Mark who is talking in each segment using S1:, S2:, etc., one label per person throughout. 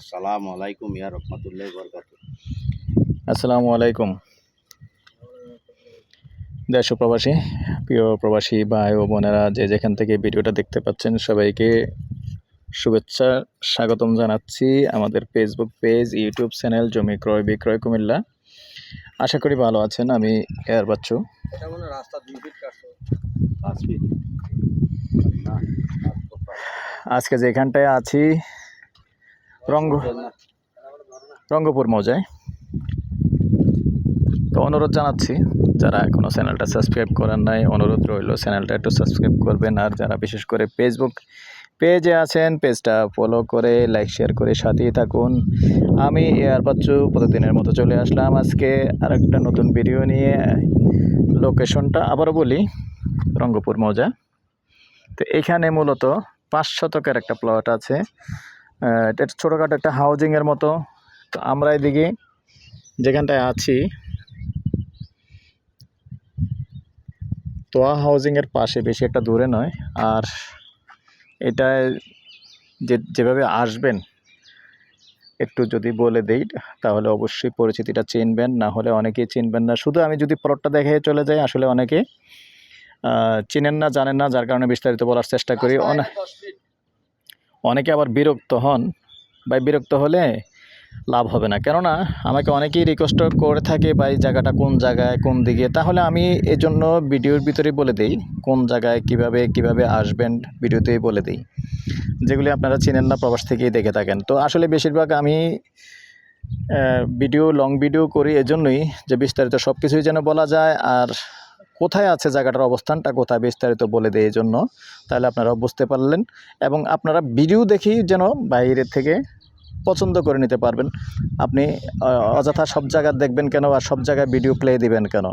S1: আসসালামু আলাইকুম ইয়া রহমতুল্লাহ বরকাত।
S2: আসসালামু আলাইকুম। দেশ প্রবাসী প্রিয় প্রবাসী ভাই ও বোনেরা যে যেখান থেকে ভিডিওটা দেখতে পাচ্ছেন সবাইকে শুভেচ্ছা স্বাগতম জানাচ্ছি আমাদের ফেসবুক পেজ ইউটিউব চ্যানেল জমি ক্রয় বিক্রয় কুমিল্লা। আশা করি ভালো আছেন আমি এয়ার বাচ্চু।
S1: এটা রাস্তা দুই ফিট কাটছো পাঁচ ফিট না
S2: আজকে যেখানটায় আছি রঙ্গ রঙ্গপুর মৌজায়। তো অনুরোধ জানাচ্ছি, যারা এখনও চ্যানেলটা সাবস্ক্রাইব করেন নাই, অনুরোধ রইল চ্যানেলটা একটু সাবস্ক্রাইব করবেন। আর যারা বিশেষ করে ফেসবুক পেজে আছেন পেজটা ফলো করে লাইক শেয়ার করে সাথেই থাকুন। আমি এয়ার বাচ্চু, প্রতিদিনের মতো চলে আসলাম আজকে আর একটা নতুন ভিডিও নিয়ে। লোকেশনটা আবারও বলি, রঙ্গপুর মৌজা তো এখানে মূলত পাঁচ শতকের একটা প্লট আছে। এটা ছোটোখাটো একটা হাউজিংয়ের মতো। তো আমরা এদিকে যেখানটায় আছি তোয়া হাউজিংয়ের পাশে বেশি একটা দূরে নয়। আর এটা যে যেভাবে আসবেন একটু যদি বলে দেই তাহলে অবশ্যই পরিচিতিটা চিনবেন। না হলে অনেকেই চিনবেন না। শুধু আমি যদি প্লটটা দেখে চলে যাই আসলে অনেকে চিনেন না জানেন না যার কারণে বিস্তারিত বলার চেষ্টা করি। অনেক অনেকে আবার বিরক্ত হন। বা বিরক্ত হলে লাভ হবে না। কেননা, আমাকে অনেকেই রিকোয়েস্ট করে থাকে বা এই জায়গাটা কোন জায়গায়, কোন দিকে? তাহলে আমি এই জন্য ভিডিওর ভিতরে বলে দিই, কোন জায়গায়, কীভাবে কীভাবে আসবেন ভিডিওতেই বলে দিই। যেগুলি আপনারা চিনেন না, প্রবাস থেকেই দেখে থাকেন। তো আসলে বেশিরভাগ আমি ভিডিও লং ভিডিও করি এজন্যই যে বিস্তারিত সব কিছুই যেন বলা যায়, আর কোথায় আছে জায়গাটার অবস্থানটা কোথায় বিস্তারিত বলে দেয় এই জন্য, তাহলে আপনারা বুঝতে পারলেন এবং আপনারা ভিডিও দেখেই যেন বাইরের থেকে পছন্দ করে নিতে পারবেন। আপনি অযথা সব জায়গায় দেখবেন কেন আর সব জায়গায় ভিডিও প্লে দিবেন কেন?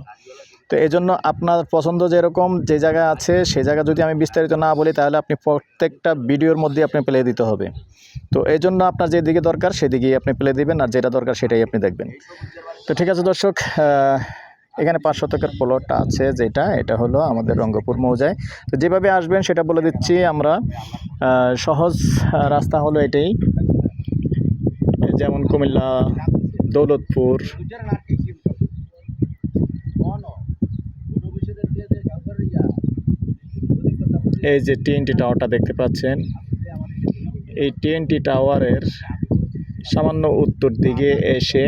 S2: তো এই জন্য আপনার পছন্দ যেরকম যে জায়গা আছে সেই জায়গা যদি আমি বিস্তারিত না বলি, তাহলে আপনি প্রত্যেকটা ভিডিওর মধ্যে আপনি প্লে দিতে হবে। তো এই জন্য আপনার যেদিকে দরকার, সেদিকেই আপনি প্লে দিবেন, আর যেটা দরকার, সেটাই আপনি দেখবেন। তো ঠিক আছে দর্শক এখানে পাঁচ শতকের প্লটটা আছে যেটা, এটা হলো আমাদের রঙ্গপুর মৌজায়। তো যেভাবে আসবেন সেটা বলে দিচ্ছি আমরা। সহজ রাস্তা হলো এটাই। যেমন কুমিল্লা, দৌলতপুর। এই যে টিএনটি টাওয়ারটা দেখতে পাচ্ছেন। এই টিএনটি টাওয়ারের সামান্য উত্তর দিকে এসে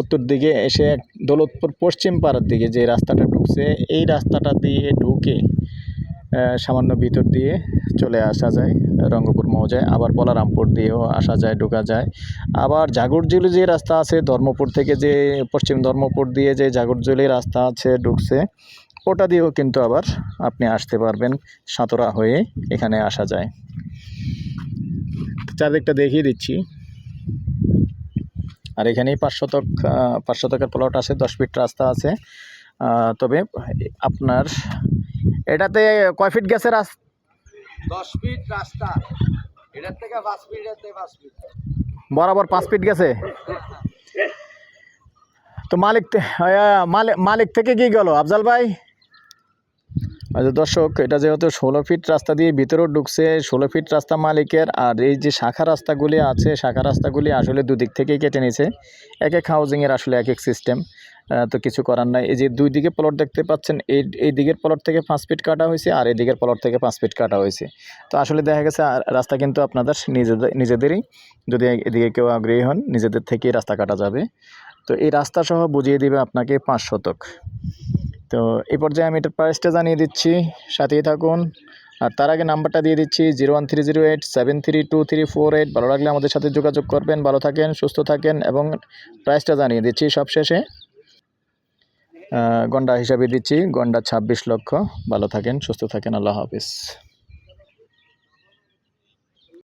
S2: উত্তর দিকে এসে দৌলতপুর পশ্চিম পাড়ার দিকে যে রাস্তাটা ঢুকছে, এই রাস্তাটা দিয়ে ঢুকে সামান্য ভিতর দিয়ে চলে আসা যায় রঙ্গপুর মৌজায়। আবার বলারামপুর দিয়েও আসা যায়, ঢোকা যায়। আবার জাগরজুলি যে রাস্তা আছে, ধর্মপুর থেকে যে পশ্চিম ধর্মপুর দিয়ে যে জাগরজুলি রাস্তা আছে, ঢুকছে, ওটা দিয়েও কিন্তু আবার আপনি আসতে পারবেন সাঁতরা হয়ে এখানে আসা যায়। চারদিকটা দেখিয়ে দিচ্ছি। আর এখানেই পাঁচ শতক পাঁচ শতকের প্লট আছে দশ ফিট রাস্তা আছে। তবে আপনার এটাতে কয় ফিট গেছে রাস্তা
S1: দশ ফিট রাস্তা। এটার থেকে পাঁচ ফিট পাঁচ ফিট
S2: বরাবর পাঁচ ফিট গেছে? তো মালিক মালিক থেকে কি গেল? আফজাল ভাই? আচ্ছা দর্শক, এটা যেহেতু ষোলো ফিট রাস্তা দিয়ে ভিতরেও ঢুকছে, ষোলো ফিট রাস্তা মালিকের, আর এই যে শাখা রাস্তাগুলি আছে, শাখা রাস্তাগুলি আসলে দুদিক থেকেই কেটে নিয়েছে। এক এক হাউজিংয়ের আসলে এক এক সিস্টেম তো কিছু করার নাই। এই যে দুই দিকে প্লট দেখতে পাচ্ছেন, এই এই দিকের প্লট থেকে পাঁচ ফিট কাটা হয়েছে, আর এই দিকের প্লট থেকে পাঁচ ফিট কাটা হয়েছে। তো আসলে দেখা গেছে, আর রাস্তা কিন্তু আপনাদের নিজেদের নিজেদেরই। যদি এদিকে কেউ আগ্রহী হন, নিজেদের থেকেই রাস্তা কাটা যাবে। তো এই রাস্তা সহ বুঝিয়ে দিবে আপনাকে পাঁচ শতক। তো এই পর্যায়ে আমি এটার প্রাইসটা জানিয়ে দিচ্ছি। সাথেই থাকুন। আর তার আগে নাম্বারটা দিয়ে দিচ্ছি zero one three zero eight seven three two three four eight. ভালো লাগলে আমাদের সাথে যোগাযোগ করবেন, ভালো থাকেন, সুস্থ থাকেন এবং প্রাইসটা জানিয়ে দিচ্ছি সবশেষে। গন্ডা হিসাবে দিচ্ছি, গন্ডা ছাব্বিশ লক্ষ। ভালো থাকেন, সুস্থ থাকেন, আল্লাহ হাফিজ।